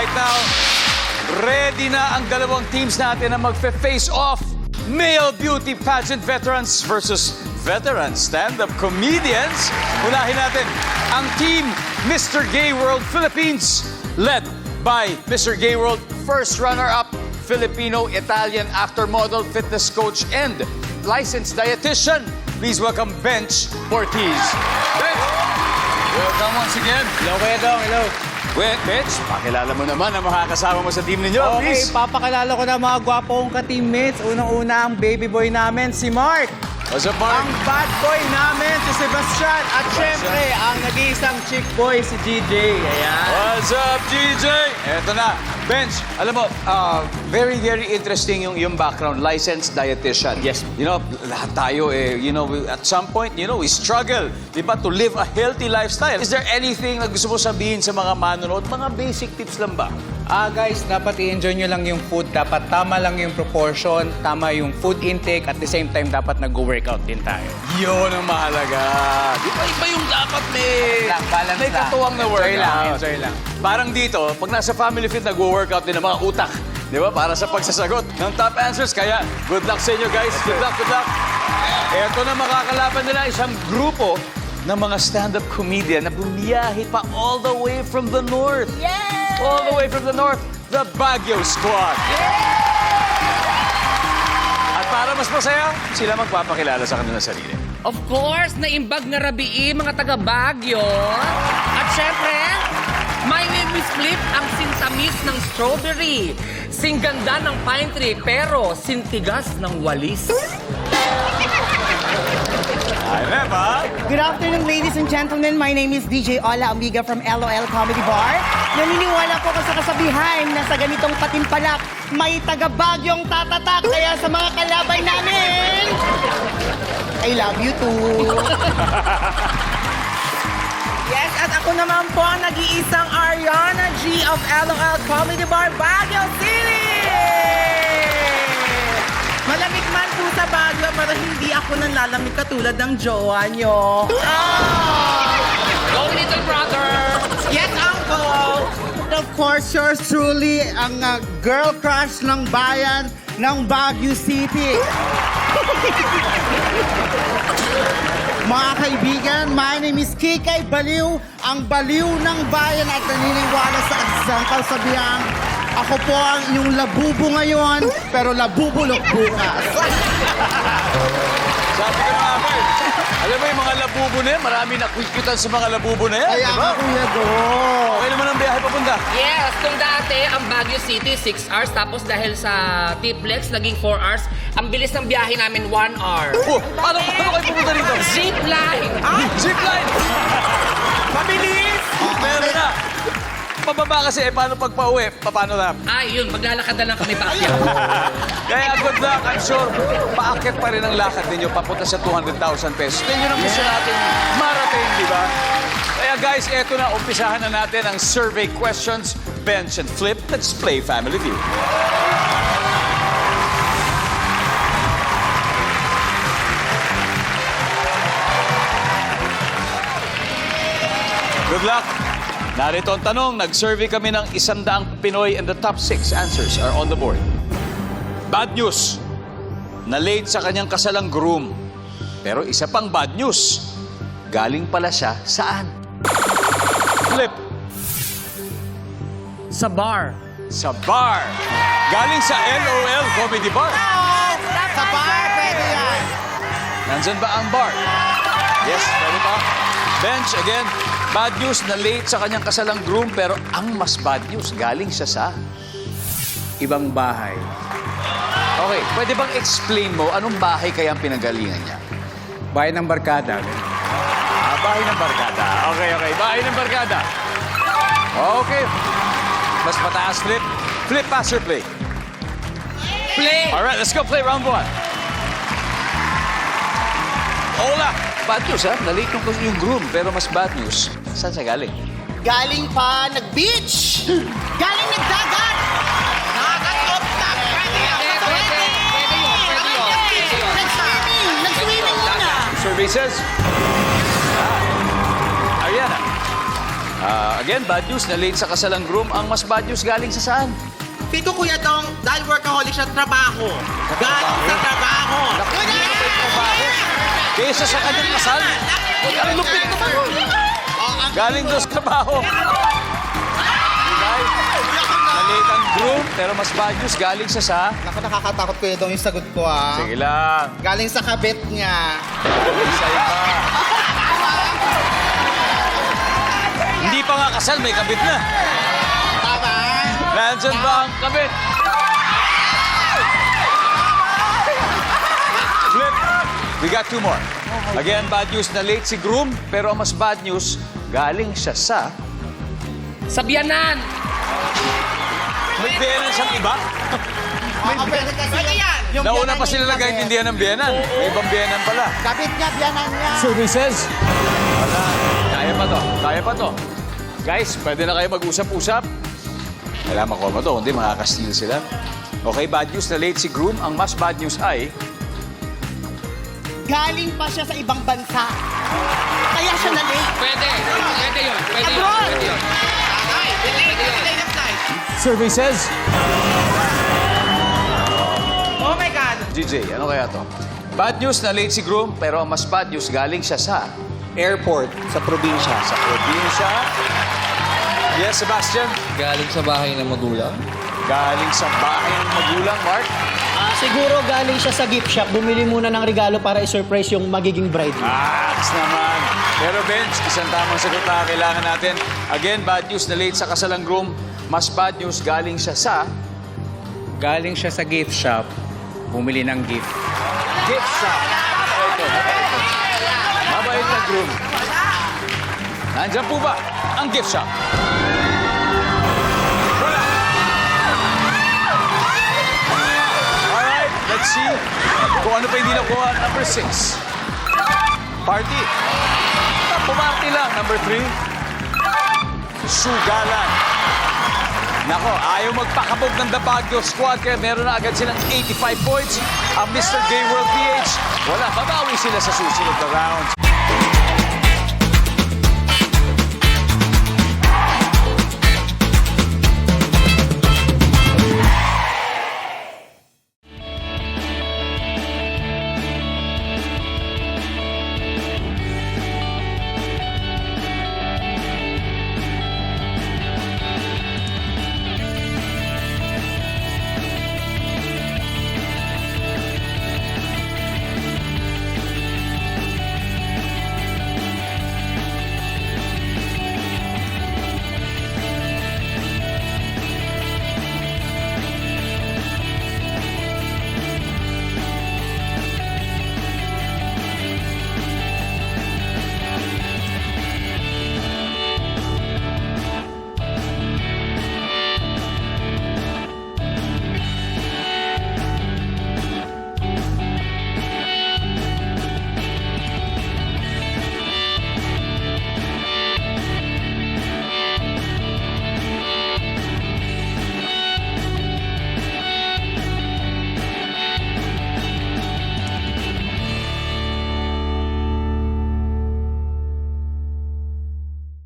right now, ready na ang dalawang teams natin na magfe-face off. Male beauty pageant veterans versus veteran stand-up comedians. Unahin natin ang team Mr. Gay World Philippines led by Mr. Gay World first runner-up Filipino-Italian actor, model, fitness coach, and licensed dietitian. Please welcome Bench Ortiz. Bench, welcome once again. Hello, Kuya Dong. Hello. Well, Bench, pakilala mo naman ang mga kasama mo sa team ninyo, Okay, please. papakilala ko na mga gwapo kong ka-teammates. Unang-una ang baby boy namin, si Mark. What's up, Mark? Ang bad boy namin, si Sebastian. At syempre, ang nag-iisang chick boy, si GJ. Ayan. What's up, GJ? Eto na. Bench, alam mo, uh, very, very interesting yung, yung background. Licensed dietitian. Yes. You know, lahat tayo, eh, you know, we- at some point, you know, we struggle, di ba, to live a healthy lifestyle. Is there anything na gusto mo sabihin sa mga manonood? Mga basic tips lang ba? Ah, guys, dapat i-enjoy nyo lang yung food. Dapat tama lang yung proportion, tama yung food intake. At the same time, dapat nag-workout din tayo. Yun ang mahalaga. Di ba iba yung dapat may, Lang, balance may katuwang na Enjoy workout. lang, enjoy lang. Parang dito, pag nasa Family Fit, nag-workout din ang mga utak. Di ba? Para sa pagsasagot ng top answers. Kaya, good luck sa inyo, guys. Good luck, good luck. Eto na makakalaban nila isang grupo ng mga stand-up comedian na bumiyahe pa all the way from the north. All the way from the north, the Baguio Squad. At para mas masaya, sila magpapakilala sa kanilang sarili. Of course, naimbag na rabii, mga taga Baguio. At syempre, my name is Flip, ang sintamis ng strawberry. Singganda ng pine tree, pero sintigas ng walis. Good afternoon, ladies and gentlemen. My name is DJ Ola Amiga from LOL Comedy Bar. Naniniwala po ako sa kasabihan na sa ganitong patimpalak, may taga-bagyong tatatak. Kaya sa mga kalaban namin, I love you too. Ako naman po ang nag-iisang Ariana G of LOL Comedy Bar, Baguio City! Malamig man po sa Baguio, pero hindi ako nanlalamig katulad ng jowa nyo. Ah! Go, little brother! Yes, uncle! Of course, yours truly, ang uh, girl crush ng bayan ng Baguio City. Mga kaibigan, my name is Kikay Baliw, ang baliw ng bayan at naniniwala sa isang kasabihang ako po ang inyong labubo ngayon, pero labubulok bukas. Sabi ko na nga, Mark. Alam mo yung mga labubo na yan, marami nakwikitan sa mga labubo na yan. Kaya di ba? nga, Kuya Go. Okay naman ang biyahe papunta. Yes, kung dati ang Baguio City 6 hours, tapos dahil sa T-Flex, naging 4 hours, ang bilis ng biyahe namin 1 hour. Oh, paano, paano kayo pupunta rito? Zipline! Zipline! Mabilis! Meron na. Pababa kasi, eh, paano pag pauwi? Paano na? Ay, yun, maglalakad na lang kami paakyat. Kaya good luck, I'm sure paakit pa rin ang lakad ninyo papunta sa 200,000 pesos. Ito yun ang gusto natin marating, di ba? Kaya guys, eto na, umpisahan na natin ang survey questions, bench and flip. Let's play Family View. Good luck! Narito ang tanong, nag-survey kami ng isandaang Pinoy and the top six answers are on the board. Bad news. Na-late sa kanyang kasalang groom. Pero isa pang bad news. Galing pala siya saan? Flip. sa bar. Sa bar. Galing sa LOL Comedy Bar. Sa bar, pwede yan. Nandyan ba ang bar? Yes, pwede pa. Bench, again, bad news na late sa kanyang kasalang groom pero ang mas bad news, galing siya sa... Ibang bahay. Okay, pwede bang explain mo anong bahay kaya ang pinagalingan niya? Bahay ng barkada. Ah, bahay ng barkada. Okay, okay. Bahay ng barkada. Okay. Mas mataas flip. Flip, pass or play? Play! All right, let's go play round one. Hola! Bad news, ha? Nalate yung, yung groom, pero mas bad news. Saan siya galing? Galing pa nag-beach. Galing nagdagat. Nakakatop na! Pwede yan! Pwede, pwede, pwede yun, pwede yun, pwede yun. Nag-swimming. Nag-swimming muna. Survey says... Ah. Ariana. Ah, again, bad news na late sa kasalang groom. Ang mas bad news galing sa saan? Pito Kuya Dong, dahil workaholic siya, trabaho. Galing sa trabaho. Hindi na. Kesa sa kanyang kasal. Ang lupit naman. Galing doon sa trabaho. Guys, ang groom, pero mas news galing sa sa... Naku, nakakatakot ko yung yung sagot ko ah. Sige lang. Galing sa kabit niya. Isa iba. Hindi pa nga kasal, may kabit na. Tama? Nandyan ba ang kabit? Flip. We got two more. Again, bad news na late si groom, pero ang mas bad news, galing siya sa... Sa biyanan. May biyanan siyang iba? May pwede kasi Ano yan? yung Nauna biyanan pa sila niya, nagkaintindihan ng biyanan. May ibang biyanan pala. Kabit niya, biyanan niya. Services. Wala. Kaya pa to. Kaya pa to. Guys, pwede na kayo mag-usap-usap. Kailangan makuha mo to, hindi makakastil sila. Okay, bad news na late si groom. Ang mas bad news ay... Galing pa siya sa ibang bansa. Kaya siya na late. Pwede. Pwede yun. Pwede yun. Abroad. Pwede yun. Ay, delay, delay flight. Services. Oh my God. GJ, ano kaya to? Bad news na late si groom, pero ang mas bad news galing siya sa... Airport sa probinsya. Sa probinsya. Yes, Sebastian. Galing sa bahay ng magulang? Galing sa bahay ng magulang, Mark. Ah, siguro galing siya sa gift shop. Bumili muna ng regalo para i-surprise yung magiging bride. Aks naman. Pero Bench, isang tamang sagot na kailangan natin. Again, bad news na late sa kasalang groom. Mas bad news galing siya sa Galing siya sa gift shop, bumili ng gift. gift shop. Mabait to, mabait na groom. Nandyan po ba ang gift shop? See kung ano pa hindi nakuha. Number six. Party. Pumarty lang. Number three. Sugalan. Nako, ayaw magpakabog ng The Baguio Squad kaya meron na agad silang 85 points. Ang Mr. Gay World PH, wala, babawi sila sa susunod na rounds.